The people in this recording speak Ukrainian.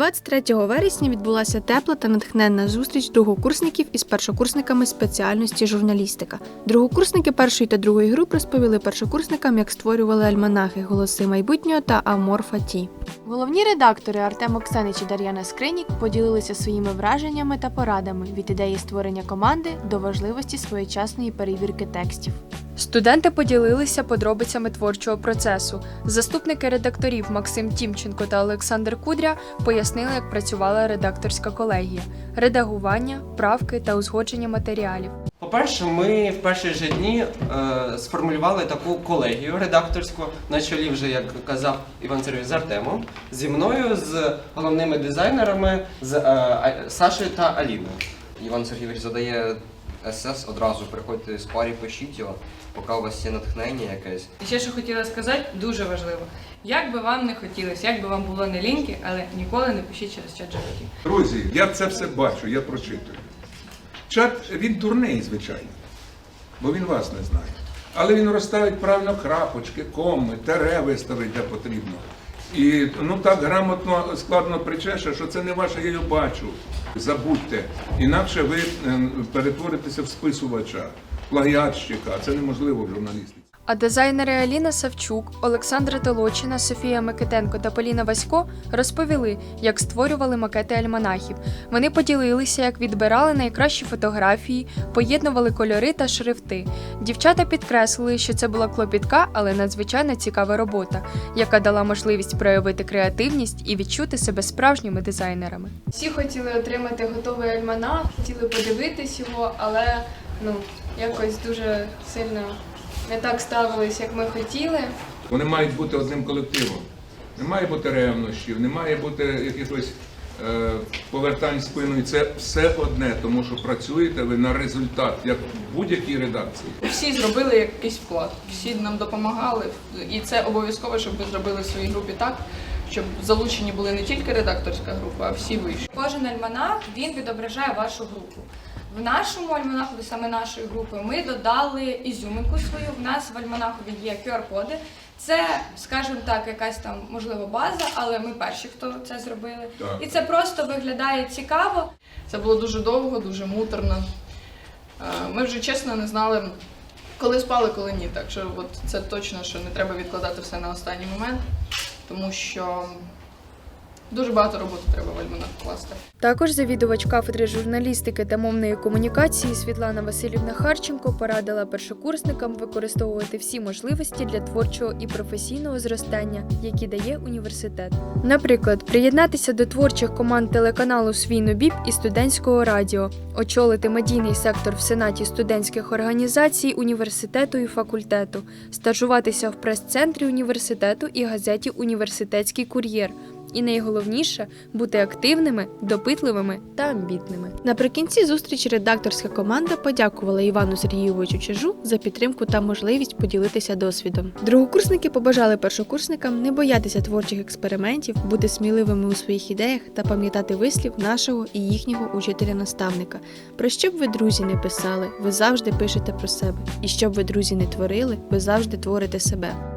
23 вересня відбулася тепла та натхненна зустріч другокурсників із першокурсниками спеціальності журналістика. Другокурсники першої та другої груп розповіли першокурсникам, як створювали альманахи Голоси майбутнього та Аморфа Ті. Головні редактори Артем Оксанич і Дар'яна Скринік поділилися своїми враженнями та порадами від ідеї створення команди до важливості своєчасної перевірки текстів. Студенти поділилися подробицями творчого процесу. Заступники редакторів Максим Тімченко та Олександр Кудря пояснили, як працювала редакторська колегія, редагування, правки та узгодження матеріалів. По-перше, ми в перші ж дні е, сформулювали таку колегію редакторську на чолі, вже як казав Іван Сергійович, з Артемом, зі мною, з головними дизайнерами, з е, Сашею та Аліною. Іван Сергійович задає СС одразу, приходьте з парі, пишіть його, поки у вас є натхнення якесь. І ще що хотіла сказати, дуже важливо. Як би вам не хотілося, як би вам було не ліньки, але ніколи не пишіть через чат GPT. Друзі, я це все бачу, я прочитую. Чат він дурний, звичайно, бо він вас не знає. Але він розставить правильно крапочки, коми, тере виставить де потрібно. І ну так грамотно складно причеше, що це не ваше, я його бачу. Забудьте. Інакше ви е, перетворитеся в списувача, плагіатщика, це неможливо в журналістиці. А дизайнери Аліна Савчук, Олександра Толочина, Софія Микитенко та Поліна Васько розповіли, як створювали макети альманахів. Вони поділилися, як відбирали найкращі фотографії, поєднували кольори та шрифти. Дівчата підкреслили, що це була клопітка, але надзвичайно цікава робота, яка дала можливість проявити креативність і відчути себе справжніми дизайнерами. Всі хотіли отримати готовий альманах, хотіли подивитись його, але ну якось дуже сильно не так ставились, як ми хотіли. Вони мають бути одним колективом. Не має бути ревнощів, не має бути якихось е, повертань спиною. Це все одне, тому що працюєте ви на результат, як в будь-якій редакції. Всі зробили якийсь вклад, всі нам допомагали, і це обов'язково, щоб ви зробили в своїй групі так, щоб залучені були не тільки редакторська група, а всі вищі. Кожен альманах він відображає вашу групу. В нашому альманаху, саме нашої групи, ми додали ізюминку свою. В нас в альманаху є QR-коди. Це, скажімо так, якась там можливо база, але ми перші, хто це зробили. Так. І це просто виглядає цікаво. Це було дуже довго, дуже муторно. Е, Ми вже чесно не знали, коли спали, коли ні. Так що от це точно, що не треба відкладати все на останній момент, тому що дуже багато роботи треба в альманах вкласти. Також завідувач кафедри журналістики та мовної комунікації Світлана Васильівна Харченко порадила першокурсникам використовувати всі можливості для творчого і професійного зростання, які дає університет. Наприклад, приєднатися до творчих команд телеканалу Свій Біб і студентського радіо, очолити медійний сектор в сенаті студентських організацій університету і факультету, стажуватися в прес-центрі університету і газеті Університетський кур'єр. І найголовніше бути активними, допитливими та амбітними. Наприкінці зустрічі редакторська команда подякувала Івану Сергійовичу Чижу за підтримку та можливість поділитися досвідом. Другокурсники побажали першокурсникам не боятися творчих експериментів, бути сміливими у своїх ідеях та пам'ятати вислів нашого і їхнього учителя-наставника. Про що б ви, друзі, не писали, ви завжди пишете про себе. І що б ви, друзі, не творили, ви завжди творите себе.